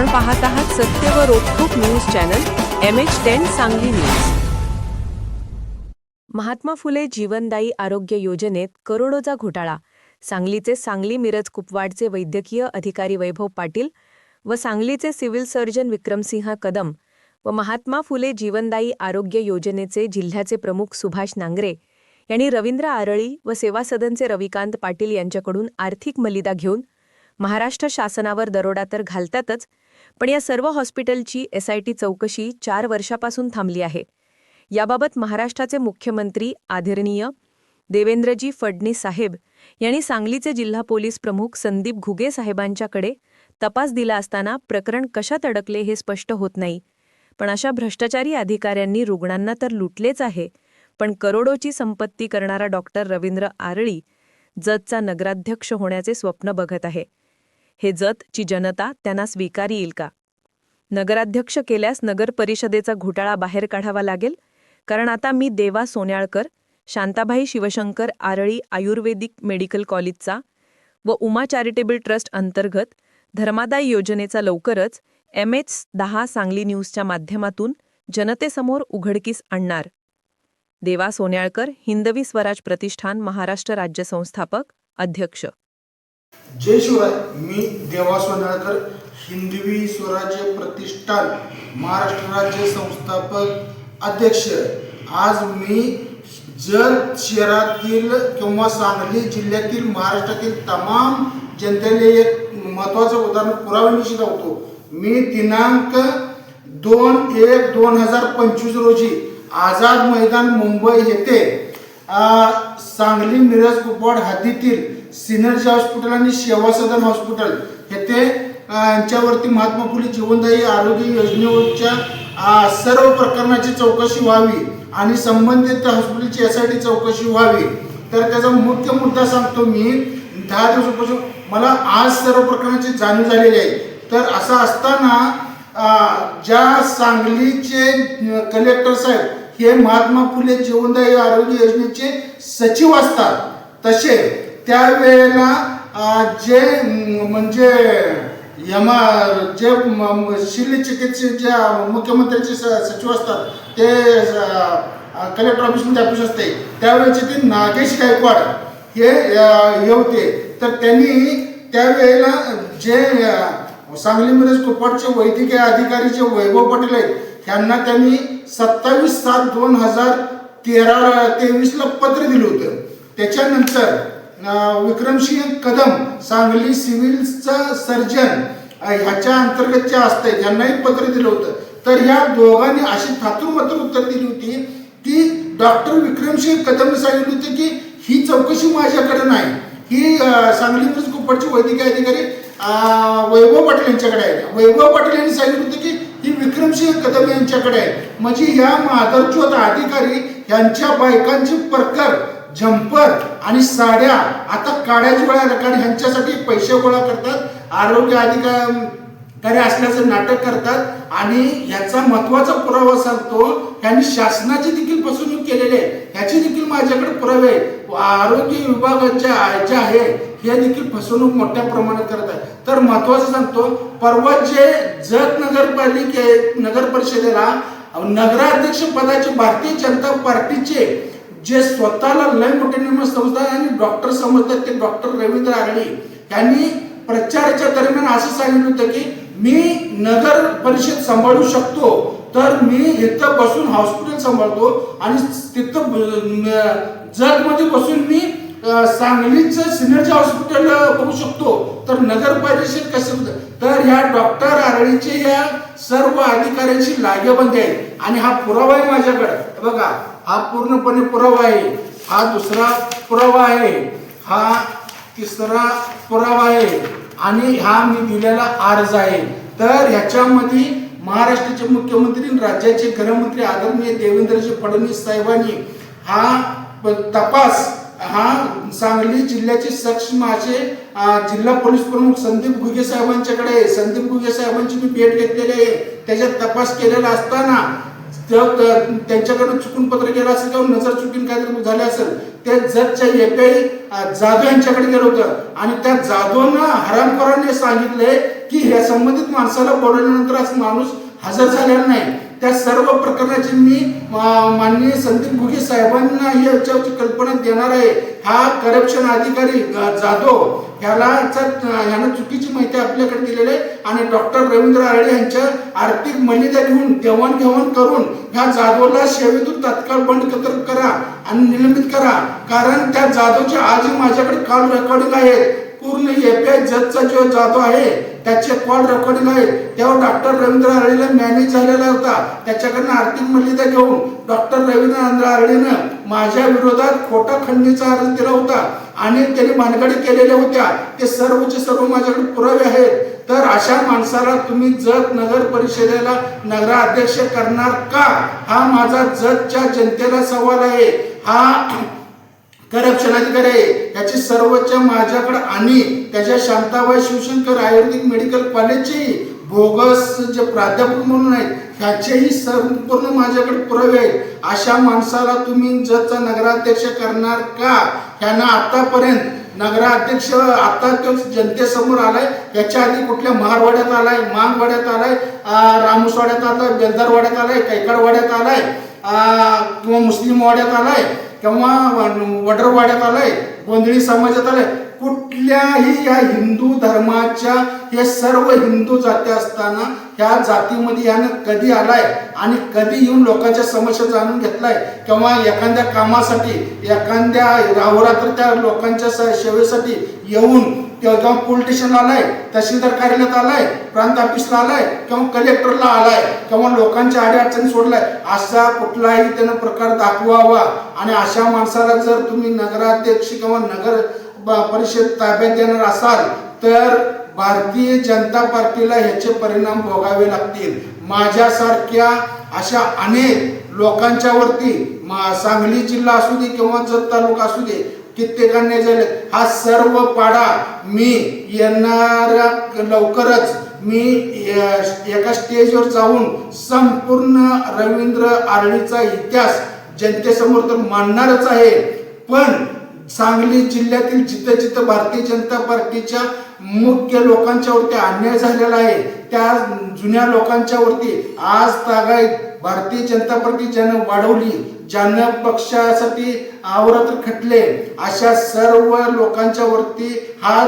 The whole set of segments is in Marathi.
आपण पाहत आहात सत्य व रोखोक news channel M H ten Sangli news. Mahatma Phule जीवनदायी आरोग्य योजनेत करोडोचा घोटाळा. सांगलीचे सांगली मिरज कुपवाडचे वैद्यकीय अधिकारी वैभव पाटील व सांगलीचे सिव्हिल सर्जन विक्रमसिंह कदम व महात्मा फुले जीवनदायी आरोग्य योजनेचे जिल्ह्याचे प्रमुख सुभाष नांगरे यांनी रवींद्र आरळी व सेवा सदनचे रविकांत पाटील यांच्याकडून आर्थिक मलिदा घेऊन महाराष्ट्र शासनावर दरोडा तर घालतातच पण या सर्व हॉस्पिटलची एसआयटी चौकशी चार वर्षापासून थांबली आहे. याबाबत महाराष्ट्राचे मुख्यमंत्री आदरणीय देवेंद्रजी फडणीस साहेब यांनी सांगलीचे जिल्हा पोलीस प्रमुख संदीप घुगे साहेबांच्याकडे तपास दिला असताना प्रकरण कशात अडकले हे स्पष्ट होत नाही. पण अशा भ्रष्टाचारी अधिकाऱ्यांनी रुग्णांना तर लुटलेच आहे पण करोडोची संपत्ती करणारा डॉक्टर रवींद्र आरळी जतचा नगराध्यक्ष होण्याचे स्वप्न बघत आहे. हे जतची जनता त्यांना स्वीकार येईल का? नगराध्यक्ष केल्यास नगर परिषदेचा घोटाळा बाहेर काढावा लागेल? कारण आता मी देवा सोन्याळकर शांताबाई शिवशंकर आरळी आयुर्वेदिक मेडिकल कॉलेजचा व उमा चॅरिटेबल ट्रस्ट अंतर्गत धर्मादाय योजनेचा लवकरच एम एच दहा सांगली न्यूजच्या माध्यमातून जनतेसमोर उघडकीस आणणार. देवा सोन्याळकर हिंदवी स्वराज प्रतिष्ठान महाराष्ट्र राज्य संस्थापक अध्यक्ष. जय शिवराय मी देवा सोनाळकर हिंदवी स्वराज्य प्रतिष्ठान महाराष्ट्र राज्य संस्थापक अध्यक्ष. आज मी जत शहरातील किंवा सांगली जिल्ह्यातील महाराष्ट्रातील तमाम जनतेने एक महत्वाचं उदाहरण पुराव्यानिशी लावतो मी दिनांक दोन एक दोन हजार पंचवीस रोजी आझाद मैदान मुंबई येथे सांगली मिरज कुपवाड हद्दीतील सिनर्जी हॉस्पिटल आणि सेवा सदन हॉस्पिटल येथे ते यांच्यावरती महात्मा फुले जीवनदायी आरोग्य योजनेवरच्या सर्व प्रकरणाची चौकशी व्हावी आणि संबंधित हॉस्पिटलची यासाठी चौकशी व्हावी. तर त्याचा मुख्य मुद्दा सांगतो मी दहा दिवसापासून मला आज सर्व प्रकरणाची जाणीव झालेली आहे. तर असं असताना ज्या सांगलीचे कलेक्टर साहेब हे महात्मा फुले जीवनदायी आरोग्य योजनेचे सचिव असतात. तसे त्यावेळेला जे म्हणजे यमा जे म- शल्य चिकित्सक जे मुख्यमंत्र्यांचे स- सचिव असतात ते कलेक्टर ऑफिसमध्ये ऑफिस असते. त्यावेळेचे ते नागेश गायकवाड हे अ, होते. तर त्यांनी त्यावेळेला जे सांगलीमध्ये कुपवाडचे वैद्यकीय अधिकारी जे वैभव पाटील आहेत ह्यांना त्यांनी सत्तावीस सात दोन हजार तेरा तेवीसला पत्र दिलं होतं. त्याच्यानंतर विक्रमसिंह कदम सांगली सिव्हिलचा सर्जन ह्याच्या अंतर्गत जे असते यांनाही पत्र दिलं होतं तर ह्या दोघांनी अशी थातुरमात्र उत्तर दिली होती. की डॉक्टर विक्रमसिंह कदम सांगितलं होतं की ही चौकशी माझ्याकडे नाही. ही सांगली मिरज वैद्यकीय अधिकारी वैभव पाटील यांच्याकडे आहे. वैभव पाटील यांनी सांगितलं होतं की ही विक्रमसिंह कदम यांच्याकडे आहे. म्हणजे या माधवचोद अधिकारी यांच्या बायकांची परकर झंपर आणि साड्या आता काढायची वेळा आल्या कारण ह्यांच्यासाठी पैसे गोळा करतात आरोग्य अधिकारी असल्याचं नाटक करतात आणि ह्याचा महत्त्वाचा पुरावा सांगतो यांनी शासनाची देखील फसवणूक केलेली आहे. ह्याची देखील माझ्याकडे पुरावे आरोग्य विभागाच्या जे आहे हे देखील फसवणूक मोठ्या प्रमाणात करत आहे तर महत्वाचं सांगतो परवा जे जत नगरपालिके नगर परिषदेला नगराध्यक्ष पदाचे भारतीय जनता पार्टीचे जे स्वतःला लय मोठे नियम संस्था आणि डॉक्टर समजतात ते डॉक्टर रवींद्र आरडी यांनी प्रचाराच्या दरम्यान असं सांगितलं होतं की मी नगर परिषद सांभाळू शकतो तर मी इथं बसून हॉस्पिटल सांभाळतो आणि तिथं जगमध्ये बसून मी सांगलीचं सिनर्जी हॉस्पिटल करू बघू शकतो तर नगर परिषद कसं होतं? तर ह्या डॉक्टर आरळीचे या सर्व अधिकाऱ्यांशी लागेबंदी आहे आणि हा पुरावा आहे माझ्याकडे बघा हा पूर्णपणे पुरावा आहे. हा दुसरा पुरावा आहे. हा तिसरा पुरावा आहे. आणि हा मी दिलेला अर्ज आहे. तर ह्याच्यामध्ये महाराष्ट्राचे मुख्यमंत्री राज्याचे गृहमंत्री आदरणीय देवेंद्रजी फडणवीस साहेबांनी हा तपास हा सांगली जिल्ह्याचे सक्षम असे जिल्हा पोलीस प्रमुख संदीप घुगे साहेबांच्याकडे आहे. संदीप घुगे साहेबांची मी भेट घेतलेली आहे. त्याच्यात तपास केलेला असताना तेव्हा त्या- त्यांच्याकडून चुकून पत्र गेलं असेल किंवा नजर चुकीन काहीतरी झाले असेल ते जजच्या एपीआय जाधव यांच्याकडे गेलं होतं. आणि त्या जाधवनं हरामखोरांनी सांगितलंय की ह्या संबंधित माणसाला बोलवल्यानंतर असं माणूस हजर झालेला नाही. त्या सर्व प्रकरणाची मी माननीय संदीप घुगे साहेबांना याच्यावरची कल्पना देणार आहे. हा करप्शन अधिकारी जाधव ह्याला ह्यानं चुकीची माहिती आपल्याकडे दिलेली आहे आणि डॉक्टर रवींद्र आळे यांच्या आर्थिक मर्यादा घेऊन देवाणघेवाण करून ह्या जाधवला सेवेतून तात्काळ बंड कतर करा आणि निलंबित करा. कारण त्या जाधवचे आजही माझ्याकडे काल रेकॉर्डिंग आहेत पूर्ण एपीआय जजचा जो जातो आहे त्याचे कॉल रेकॉर्डिंग आहे तेव्हा डॉक्टर रवींद्र आरडेला मॅनेज झालेला होता. त्याच्याकडनं आर्थिक मर्यादा घेऊन डॉक्टर रवींद्र आरडेनं माझ्या विरोधात खोटा खंडणीचा अर्ज दिला होता. आणि त्याने भानगडी केलेल्या होत्या. ते सर्वचे सर्व माझ्याकडे पुरावे आहेत. तर अशा माणसाला तुम्ही जत नगर परिषदेला नगराध्यक्ष करणार का? हा माझा जतच्या जनतेला सवाल आहे. हा करप्शन अधिकारी आहे याची सर्वोच्च माझ्याकडे आणि त्याच्या शांताबाई शिवशंकर आयुर्वेदिक मेडिकल कॉलेजचे बोगस जे प्राध्यापक म्हणून आहेत ह्याचेही संपूर्ण माझ्याकडे पुरावे आहेत. अशा माणसाला तुम्ही जतचा नगराध्यक्ष करणार का? त्यांना आतापर्यंत नगराध्यक्ष आता तो जनतेसमोर आलाय. याच्या आधी कुठल्या महारवाड्यात आलाय मांगवाड्यात आलाय रामसवाड्यात आलाय बेलदारवाड्यात आलाय कैकडवाड्यात आलाय किंवा मुस्लिम वाड्यात आलाय? किंवा वडरवाड्यात आलंय गोंधळी समाजात आलंय. कुठल्याही या हिंदू धर्माच्या हे सर्व हिंदू जाती असताना ह्या जातीमध्ये यानं कधी आलाय आणि कधी येऊन लोकांच्या समस्या जाणून घेतलाय? किंवा एखाद्या कामासाठी एखाद्या राहोरात्र त्या लोकांच्या स- सेवेसाठी येऊन किंवा पोलीस स्टेशनला आलाय तहसीलदार कार्यालयात आलाय प्रांत ऑफिसला आलाय किंवा कलेक्टरला आलाय किंवा लोकांच्या अडीअडचणी सोडलाय असा कुठलाही त्यानं प्रकार दाखवावा. आणि अशा माणसाला जर तुम्ही नगराध्यक्ष किंवा नगर परिषद ताब्यात देणार असाल तर भारतीय जनता पार्टीला ह्याचे परिणाम भोगावे लागतील. माझ्यासारख्या अशा अनेक लोकांच्या वरती मा- सांगली जिल्हा असू दे किंवा जत तालुका असू दे कित्येकांनी झाले हा सर्व पाडा मी येणाऱ्या लवकरच. मी एका स्टेजवर जाऊन संपूर्ण रवींद्र आरळीचा इतिहास जनतेसमोर तर मांडणारच आहे. पण सांगली जिल्ह्यातील जिथं जिथं भारतीय जनता पार्टीच्या मुख्य लोकांच्या वरती अन्याय झालेला आहे त्या जुन्या लोकांच्या वरती आज तागायत भारतीय जनता पार्टी ज्यानं वाढवली ज्यानं पक्षासाठी आवरात्र खटले अशा सर्व लोकांच्या वरती हा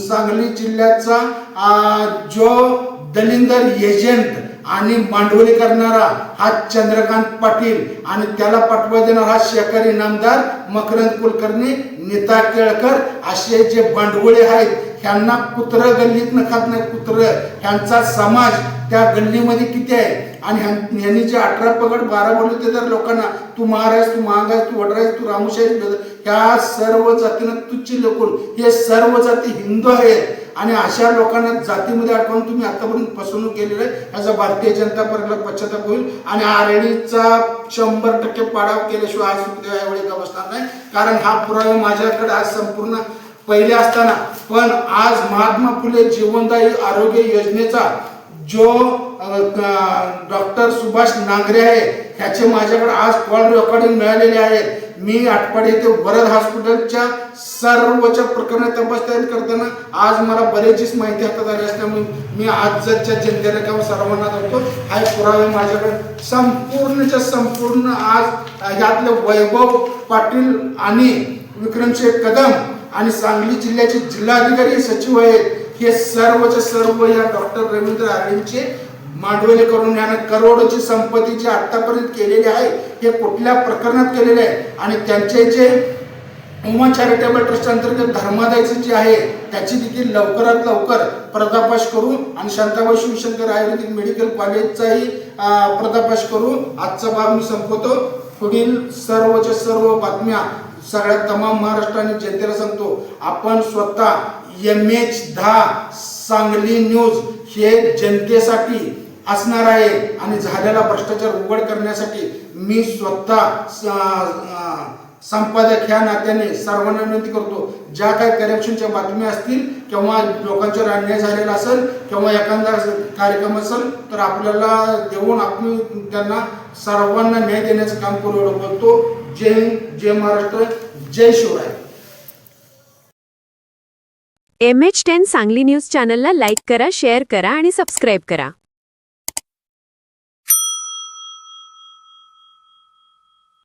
सांगली जिल्ह्याचा जो दलिंदर एजंट आणि मांडवली करणारा हा चंद्रकांत पाटील आणि त्याला पाठवा देणारा हा शेखर इनामदार मकरंद कुलकर्णी नीता केळकर असे जे भांडवळे आहेत ह्यांना कुत्र गल्लीत न खात नाही कुत्र. ह्यांचा समाज त्या गल्लीमध्ये किती आहे? आणि ह्यां- ह्यांनी जे अठरा पगड बारा बोलले ते तर लोकांना तू महाराज तू महागाज तू वडराज तू रामुशाही ह्या सर्व जातीनं तुच्छ लोकून हे सर्व जाती हिंदू आहेत. आणि अशा लोकांना जातीमध्ये अडकवून तुम्ही आतापर्यंत फसवणूक केलेली आहे. याचा भारतीय जनता पार्टीला पश्चाताप होईल. आणि आरडीचा शंभर टक्के पाडाव केल्याशिवाय आज सुखदेव यावेळी का बसणार नाही. कारण हा पुरावा माझ्याकडे आज संपूर्ण पहिले असताना. पण आज महात्मा फुले जीवनदायी आरोग्य योजनेचा जो डॉक्टर सुभाष नांगरे आहे ह्याचे माझ्याकडे आज कॉल रेकॉर्डिंग मिळालेले आहेत. मी आटपाडी येथे वरद हॉस्पिटलच्या सर्वच्या प्रकरणे तपास तयारी करताना आज मला बरेचशीच माहिती हातात आली असल्यामुळे मी आजच्या जनतेला किंवा सर्वांना करतो हा एक पुरावे माझ्याकडे. संपूर्णच्या संपूर्ण आज यातले वैभव पाटील आणि विक्रमशेठ कदम आणि सांगली जिल्ह्याचे जिल्हाधिकारी सचिव आहेत. हे सर्वचे सर्व या डॉक्टर रवींद्र आरेंचे मांडवले करून यानं करोडोची संपत्ती जी आतापर्यंत केलेली आहे हे कुठल्या प्रकरणात केलेले आहे? आणि त्यांचे जे उमा चॅरिटेबल ट्रस्ट अंतर्गत धर्मादायचं जे आहे त्याची देखील लवकरात लवकर पर्दाफाश करू आणि शांताबाई शिवशंकर आयुर्वेदिक मेडिकल कॉलेजचाही अं, पर्दाफाश करू आजचा भाग मी संपवतो. पुढील सर्वच्या सर्व बातम्या सगळ्या तमाम महाराष्ट्र आणि जनतेला सांगतो आपण स्वतः एम एच दहा सांगली न्यूज हे जनतेसाठी असणार आहे आणि झालेला भ्रष्टाचार उघड करण्यासाठी मी स्वतः स- संपादक ह्या नात्याने सर्वांना विनंती करतो ज्या काही करप्शनच्या बातम्या असतील किंवा लोकांच्यावर अन्याय झालेला असेल किंवा एखादा कार्यक्रम असेल तर आपल्याला देऊन आपण त्यांना सर्वांना न्याय देण्याचं काम करू एवढं बोलतो. जय हिंद जय महाराष्ट्र जय Shivray. M H ten Sangli news चॅनलला लाईक करा शेअर करा आणि सबस्क्राईब करा.